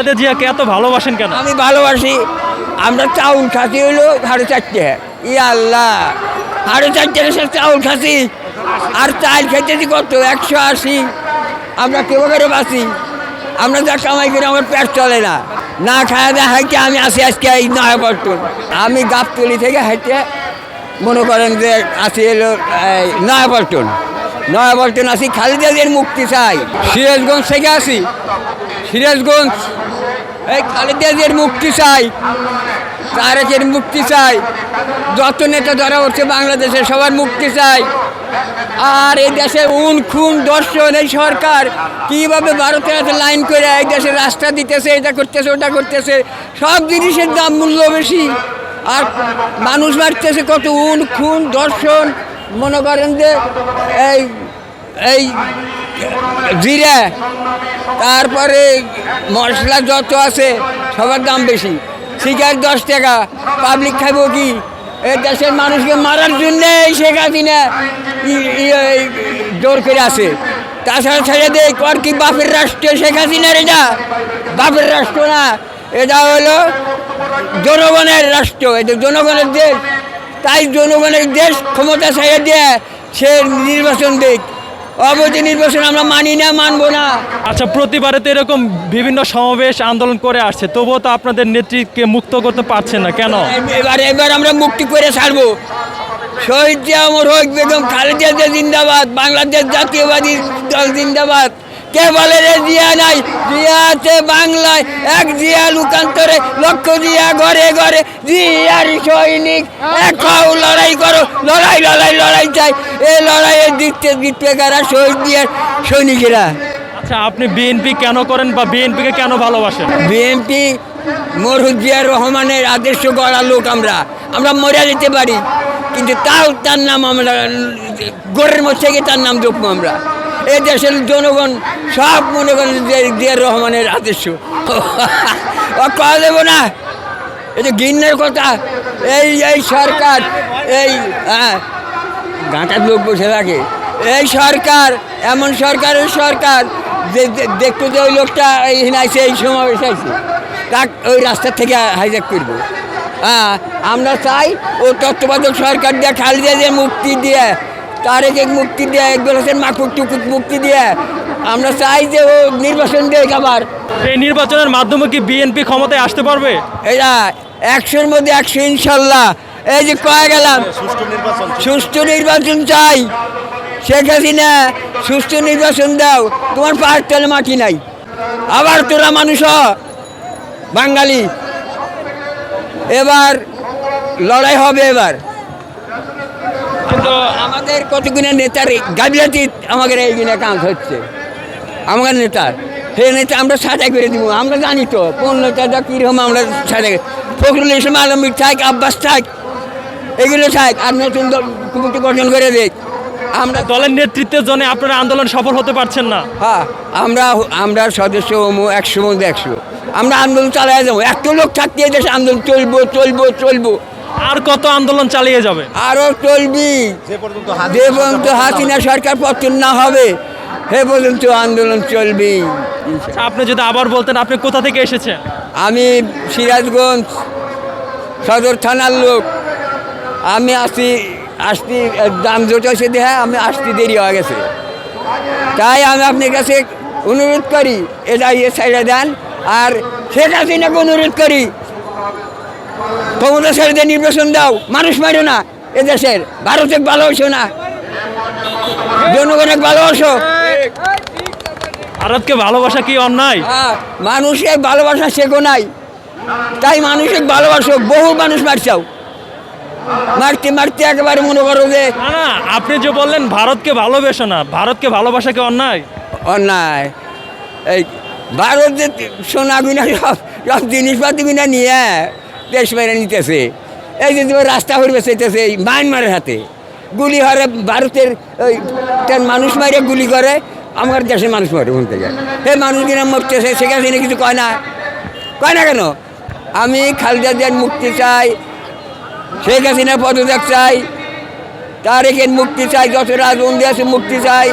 খালেদা জিয়াকে এত ভালোবাসেন কেন? আমি ভালোবাসি। আমরা চাউল খাসি হইল সাড়ে চারটে। ই আল্লাহ। সাড়ে চারটে চাউল খাসি। আর চাল খেতেছি কত? একশো আশি। আমরা কেউ করে বাসি আমরা যা কামাই করি, আমার পেট চলে না। না খাওয়া দাওয়া হাইটে আমি আসি আজকে এই নয় বর্তন আমি গাবতলি থেকে হাইটে মনে করেন যে আসি এলো এই নয়াপল্টন নয়াপল্টন আসি খালিদাদের মুক্তি চাই। সিরাজগঞ্জ থেকে আসি। সিরাজগঞ্জ। এই খালেদাদের মুক্তি চাই। তারেকের মুক্তি চাই। যত নেতা ধরা হচ্ছে বাংলাদেশে সবার মুক্তি চাই। আর এই দেশে উন খুন দর্শন এই সরকার কীভাবে ভারতের হাতে লাইন করে এই দেশে রাস্তা দিতেছে, এটা করতেছে, ওটা করতেছে, সব জিনিসের দাম মূল্য বেশি। আর মানুষ মারতেছে কত? উন, খুন দর্শন মনে করেন যে এই এই জিরা, তারপরে মশলা যত আছে সবার দাম বেশি। শিকার দশ টাকা, পাবলিক খাব কি? এই দেশের মানুষকে মারার জন্য এই শেখ হাসিনা জোর করে আছে। তাছাড়া ছেড়ে দেয় কর কি বাপের রাষ্ট্র? শেখ হাসিনার এটা। বাপের রাষ্ট্র না, এটা হলো জনগণের রাষ্ট্র। এটা জনগণের দেশ। তাই জনগণের দেশ ক্ষমতা ছেড়ে দিয়ে সে নির্বাচন দিক। অবৈধ নির্বাচন আমরা মানি না মানবো না। আচ্ছা প্রতিবারে তো এরকম বিভিন্ন সমাবেশ আন্দোলন করে আসছে। তবুও তো আপনাদের নেত্রীকে মুক্ত করতে পারছে না কেন? এবার এবার আমরা মুক্তি করে ছাড়বো। শহীদ জিয়া অমর হোক বেগম খালেদা জিয়া জিন্দাবাদ বাংলাদেশ জাতীয়বাদী দল জিন্দাবাদ। কে বলে রে জিয়া নাই জিয়া আছে বাংলায় এক জিয়া লুকান্তরে লক্ষ জিয়া ঘরে ঘরে। জিয়ার সৈনিক এক হও লড়াই করো লড়াই লড়াই লড়াই চাই। এই লড়াইয়ে দিতে দিতে কারা শহীদ জিয়ার সৈনিকেরা। আচ্ছা আপনি বিএনপি কেন করেন বা বিএনপিকে কেন ভালোবাসেন? বিএনপি মরহুজিয়ার রহমানের আদর্শ গড়া লোক আমরা। আমরা মরে যেতে পারি কিন্তু তাও তার নাম আমরা গোরের মধ্যে থেকে তার নাম জপবো আমরা। এ দেশের জনগণ সব মনে করেন যে জিয়ার রহমানের আদর্শ। ও কয়া দেবো না? এই যে গিন্নের কথা, এই এই সরকার, এই হ্যাঁ গাঁটার লোক বসে থাকে। এই সরকার, এমন সরকারের সরকার, যে দেখতো যে ওই লোকটা এই আইছে এই সমাবেশ আইছে তাক ওই রাস্তা থেকে হাইজ্যাক করব। হ্যাঁ আমরা চাই ও তত্ত্বাবধায়ক সরকার দিয়ে খালিদা দিয়ে মুক্তি দিয়ে তারেকে মুক্তি দিয়ে একদল হোসেন মাকুক টুকুক মুক্তি দিয়ে। আমরা চাই যে ও নির্বাচন দেয় আবার। এই নির্বাচনের মাধ্যমে কি বিএনপি ক্ষমতায় আসতে পারবে? এরা একশোর মধ্যে একশো ইনশাল্লাহ। এই যে কয়ে গেলাম সুষ্ঠু নির্বাচন চাই। শেখ হাসিনা সুষ্ঠু নির্বাচন দাও। তোমার পাহাড় তলে মাটি নাই। আবার তোরা মানুষ বাঙালি। এবার লড়াই হবে এবার। কিন্তু আমাদের কতগুলো নেতার গাবিলাতি আমাদের এইগুলো কাজ হচ্ছে। আমাদের নেতা। হে নেতা আমরা সাজাই করে দিব আমরা জানি তো। কোন নেতাটা কীরকম আমরা সাজাই ফখরুল ইসলাম আলমীর থাক আব্বাস থাক এগুলো থাক আর নতুন দল কমিটি গঠন করে দেখ আমরা দলের নেতৃত্বের জন্য আপনারা আন্দোলন সফল হতে পারছেন না। হ্যাঁ আমরা আমরা সদস্য একশো মধ্যে একশো। আমরা আন্দোলন চালাই যাব। একটা লোক থাকতে দেশে আন্দোলন চলবো চলবো চলবো। আর কত আন্দোলন চালিয়ে যাবে? আরও চলবি। যে পর্যন্ত হাসিনা সরকার পতন না হবে সে পর্যন্ত আন্দোলন চলবি। আচ্ছা, আপনি যদি আবার বলতেন আপনি কোথা থেকে এসেছেন? আমি সিরাজগঞ্জ সদর থানার লোক। আমি আসি আসতে দাম জোট হয়েছে দেহা আমি আসতে দেরি হয়ে গেছে। তাই আমি আপনার কাছে অনুরোধ করি এটা ইয়ে সাইডে দেন আর শেখ হাসিনাকে অনুরোধ করি ক্ষমতা ছেড়ে দিয়ে নির্বাচন দাও মানুষ মারো না। এদেশের ভারতের ভালোবাসো না। জনগণের ভালোবাসো ভারতকে ভালোবাসা কি অন্যায়? হ্যাঁ, মানুষের ভালোবাসা শেখো নাই। তাই মানুষের ভালোবাসো বহু মানুষ মারছাও মারতে মারতে একেবারে মনে করো যে না আপনি যে বললেন ভারতকে ভালোবেসো না ভারতকে ভালোবাসা কি অন্যায়? অন্যায়। এই ভারত যে সোনা বিনা সব সব জিনিসপাতি বিনা নিয়ে দেশ মেরে নিতেছে। এই যে রাস্তা সেতেছে এই মায়ানমারের হাতে। গুলি হরে ভারতের ওই মানুষ মারে গুলি করে, আমার দেশের মানুষ মারে ওখান যায় সেই মানুষ কিনা মরতেছে সেখানে কিছু কয় না। কয় না কেন? আমি খালেদা জিয়ার মুক্তি চাই, শেখ হাসিনা পদত্যাগ চাই তার তারেকের মুক্তি চাই, যত রাজবন্দি আছে মুক্তি চাই।